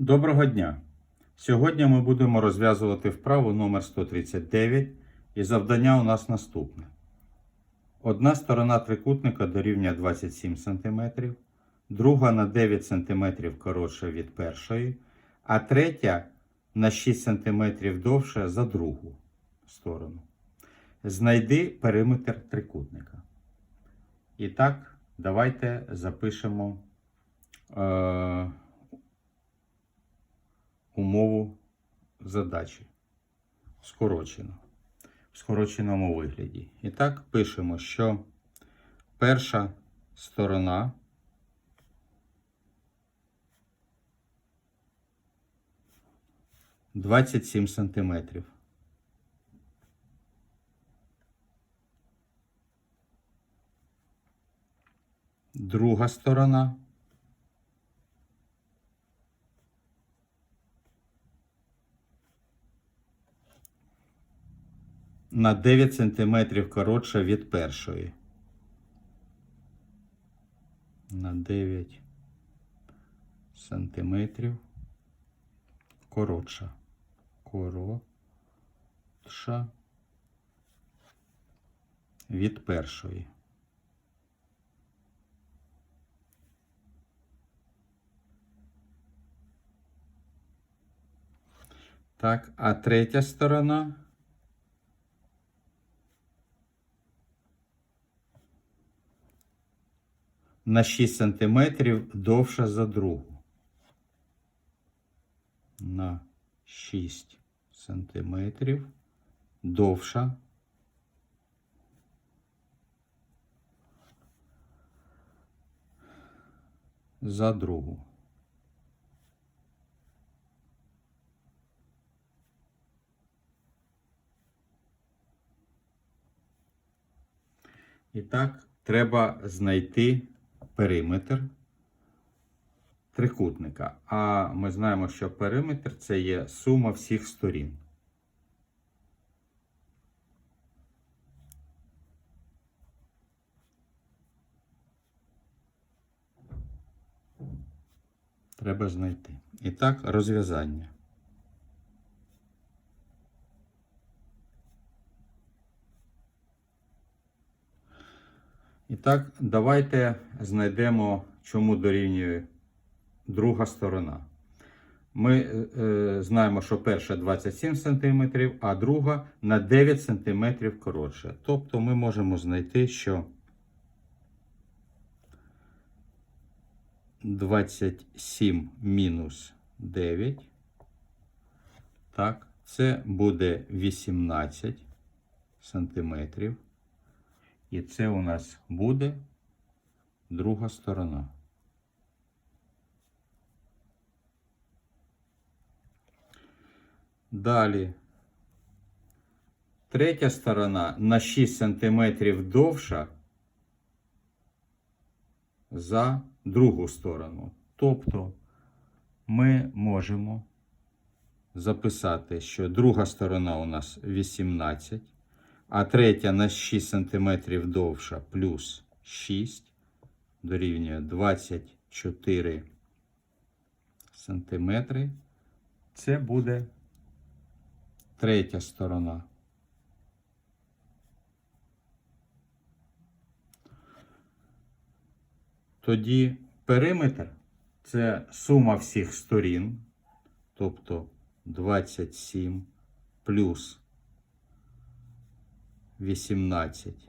Доброго дня! Сьогодні ми будемо розв'язувати вправу номер 139 і завдання у нас наступне. Одна сторона трикутника дорівнює 27 см, друга на 9 см коротша від першої, а третя на 6 см довша за другу сторону. Знайди периметр трикутника. І так, давайте запишемо. Е- умову задачі. Скорочено. В скороченому вигляді. І так, пишемо, що перша сторона двадцять сім сантиметрів. Друга сторона на 9 см коротша від першої. На 9 сантиметрів коротша. Коротша від першої. Так, а третя сторона на 6 см довша за другу. На 6 см довша. За другу. І так, треба знайти периметр трикутника. А ми знаємо, що периметр це є сума всіх сторін. Треба знайти. І так, розв'язання. І так, давайте знайдемо, чому дорівнює друга сторона. Ми е, знаємо, що перша 27 см, а друга на 9 см коротше. Тобто ми можемо знайти, що 27 мінус 9. Так, це буде 18 сантиметрів. І це у нас буде друга сторона. Далі. Третя сторона на 6 см довша за другу сторону. Тобто ми можемо записати, що друга сторона у нас 18 а третя на 6 см довша плюс 6 дорівнює 24 см. Це буде третя сторона. Тоді периметр це сума всіх сторін, тобто 27 плюс 18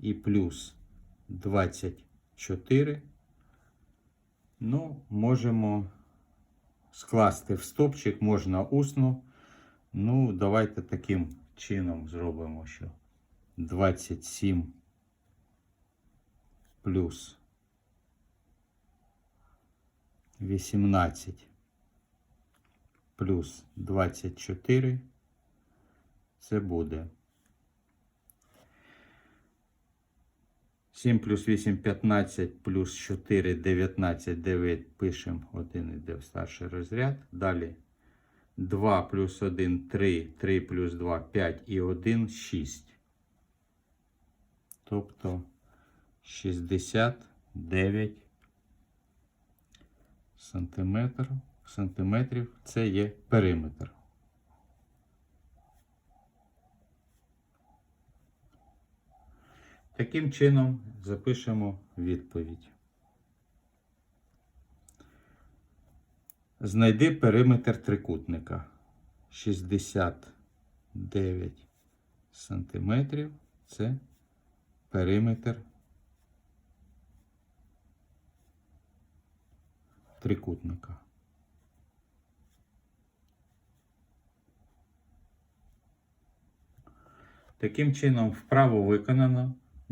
і плюс 24. Ну, можемо скласти в стопчик, можна усно. Ну, давайте таким чином зробимо, що 27 плюс 18 плюс 24. Це буде 7 плюс 8 15 плюс 4 19 9 пишемо 1 йде в старший розряд. Далі 2 плюс 1 3, 3 плюс 2 5 і 1 6. Тобто 69 сантиметр см це є периметр. Таким чином запишемо відповідь. Знайди периметр трикутника 69 сантиметрів. Це периметр трикутника. Таким чином, вправо виконано.